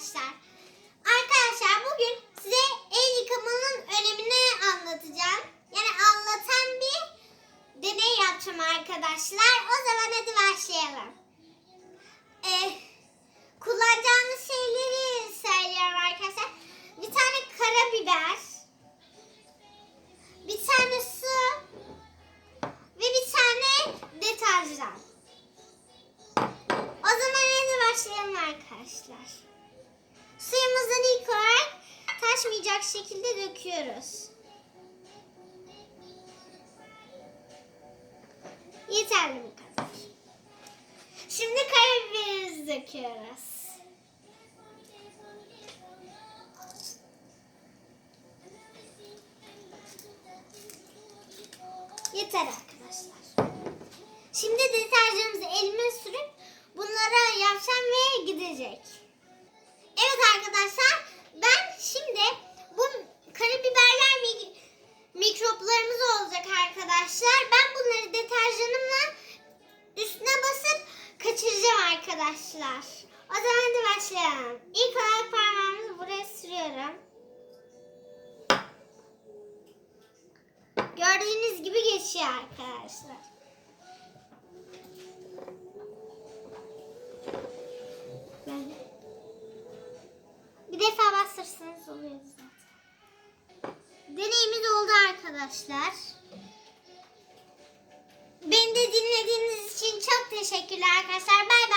arkadaşlar. Arkadaşlar bugün size el yıkamanın önemini anlatacağım. Yani anlatan bir deney yapacağım arkadaşlar. O zaman hadi başlayalım. Ee, kullanacağımız şeyleri söylüyorum arkadaşlar. Bir tane karabiber. Bir tane su. Ve bir tane deterjan. O zaman hadi başlayalım arkadaşlar. Suyumuzdan ilk olarak taşmayacak şekilde döküyoruz. Yeterli bu kadar. Şimdi karabiberimizi döküyoruz. Yeter arkadaşlar. Şimdi deterjanımızı elime sürüp bunlara ve gidecek. Arkadaşlar ben şimdi bu karabiberler mi- mikroplarımız olacak arkadaşlar. Ben bunları deterjanımla üstüne basıp kaçıracağım arkadaşlar. O zaman hadi başlayalım. İlk olarak parmağımızı buraya sürüyorum. Gördüğünüz gibi geçiyor arkadaşlar. Bastırsanız oluyor zaten. Deneyimiz oldu arkadaşlar. Beni de dinlediğiniz için çok teşekkürler arkadaşlar. Bay.